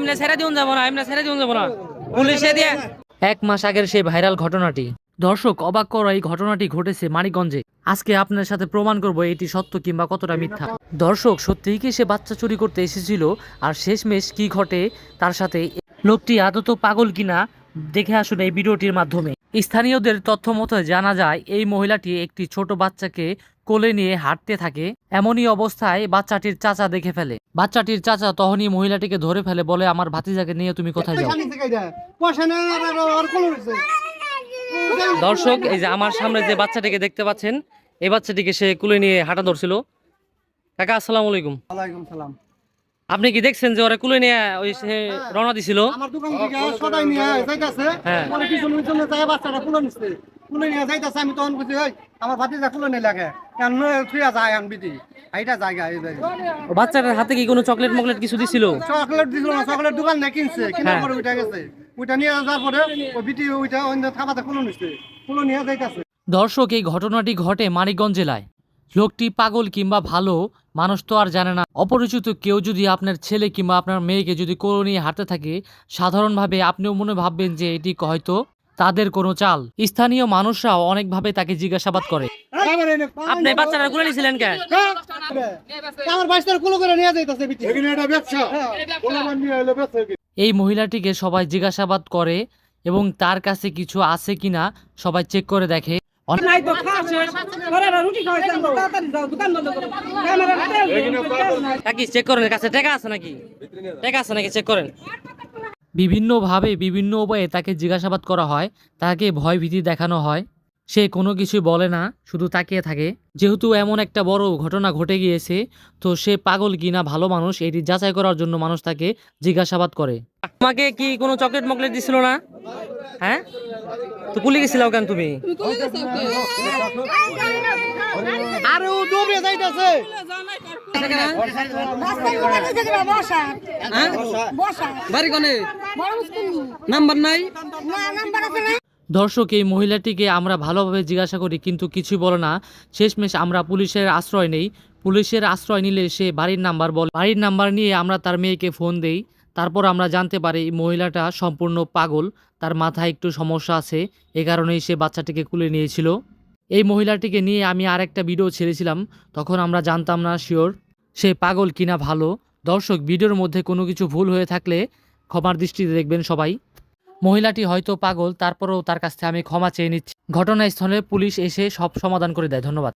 এমনি ছেড়ে দিন যাব না, এমনি ছেড়ে দিন যাব না। পুলিশে দিয়ে এক মাস আগের সেই ভাইরাল ঘটনাটি। দর্শক, অবাক করা এই ঘটনাটি ঘটেছে মানিকগঞ্জে। আজকে আপনার সাথে প্রমাণ করব এটি সত্য কিংবা কতটা মিথ্যা। দর্শক, সত্যিই কি সে বাচ্চা চুরি করতে এসেছিল? আর শেষমেশ কি ঘটে? তার সাথে লোকটি আদত পাগল কিনা? দেখে আসুন এই ভিডিওটির মাধ্যমে। স্থানীয়দের তথ্য মতো জানা যায় এই মহিলাটি একটি ছোট বাচ্চাকে কোলে নিয়ে হাঁটতে থাকে। এমনই অবস্থায় বাচ্চাটির চাচা দেখে ফেলে। বাচ্চাটির চাচা তখনই মহিলাটিকে ধরে ফেলে বলে আমার ভাতিজাকে নিয়ে তুমি কোথায় যাও? দর্শক এই যে আমার সামনে যে বাচ্চাটিকে দেখতে পাচ্ছেন এই বাচ্চাটিকে সে কুলে নিয়ে হাঁটা ধরছিল। কাকা আসসালামু আলাইকুম। ওয়ালাইকুম সালাম। আপনি কি দেখছেন যে ওরা কুলে নিয়ে ওই সে রওনা দিছিল? আমার দোকান থেকে সদাই নিয়ে যাইতাছে। হ্যাঁ। পরে পিছনে পিছনে যায় বাচ্চাটা কুলে নিচ্ছে কুলে নিয়ে যাইতাছে আমি তখন বুঝি ওই আমার ভাতিজা কুলে নিয়ে লাগে। কেন থুয়া যায় আন বিটি এইটা জায়গা এই জায়গা। বাচ্চাটার হাতে কি কোনো চকলেট মকলেট কিছু দিছিল? চকলেট দিছিল না চকলেট দোকান না কিনছে কিনার হ্যাঁ। পরে উঠে গেছে। উঠে নিয়ে যাওয়ার পরে ওই বিটি ওইটা অন্য থাকাতে কুলে নিচ্ছে কুলে নিয়ে যাইতাছে। দর্শক এই ঘটনাটি ঘটে মানিকগঞ্জ জেলায়। লোকটি পাগল কিংবা ভালো মানুষ তো আর জানে না। অপরিচিত কেউ যদি আপনার ছেলে কিংবা আপনার মেয়েকে যদি কোলে নিয়ে হাঁটতে থাকে সাধারণভাবে আপনিও মনে ভাববেন যে এটি হয়তো তাদের কোনো চাল। স্থানীয় মানুষরাও অনেকভাবে তাকে জিজ্ঞাসাবাদ করে। আপনি বাচ্চারা কোলে নিয়েছিলেন কে আমার বাইশটার কুলো করে নিয়ে যাইতাছে বিটি এখানে এটা ব্যবসা। গোলাবান নিয়ে এলো ব্যবসা এই মহিলাটিকে সবাই জিজ্ঞাসাবাদ করে এবং তার কাছে কিছু আছে কিনা সবাই চেক করে দেখে। নাই তো রুটি দোকান বন্ধ করো। চেক করেন কাছে টাকা আছে নাকি? টাকা আছে নাকি? চেক করেন। বিভিন্নভাবে বিভিন্ন উপায়ে তাকে জিজ্ঞাসাবাদ করা হয় তাকে ভয় ভীতি দেখানো হয়। সে কোনো কিছু বলে না শুধু তাকিয়ে থাকে। যেহেতু এমন একটা বড় ঘটনা ঘটে গিয়েছে তো সে পাগল কিনা ভালো মানুষ এটি যাচাই করার জন্য মানুষ তাকে জিজ্ঞাসাবাদ করে। তোমাকে কি কোনো চকলেট মকলেট দিছিল না? হ্যাঁ? তো কুলি গেছিলাও কেন তুমি? আরে ও দৌড়ে যাইতাছে। বাড়ি কোনে? নাম্বার নাই। দর্শক, এই মহিলাটিকে আমরা ভালোভাবে জিজ্ঞাসা করি, কিন্তু কিছু বলে না। শেষমেশ আমরা পুলিশের আশ্রয় নেই। পুলিশের আশ্রয় নিলে সে বাড়ির নাম্বার বলে। বাড়ির নাম্বার নিয়ে আমরা তার মেয়েকে ফোন দেই। তারপর আমরা জানতে পারি মহিলাটা সম্পূর্ণ পাগল। তার মাথায় একটু সমস্যা আছে। এ কারণেই সে বাচ্চাটিকে কুলে নিয়েছিল। এই মহিলাটিকে নিয়ে আমি আর একটা ভিডিও ছেড়েছিলাম। তখন আমরা জানতাম না, শিওর, সে পাগল কিনা ভালো। দর্শক, ভিডিওর মধ্যে কোনো কিছু ভুল হয়ে থাকলে ক্ষমার দৃষ্টিতে দেখবেন সবাই। মহিলাটি হয়তো পাগল, তারপরেও তার কাছ থেকে আমি ক্ষমা চেয়ে নিচ্ছি। ঘটনাস্থলে পুলিশ এসে সব সমাধান করে দেয়, ধন্যবাদ।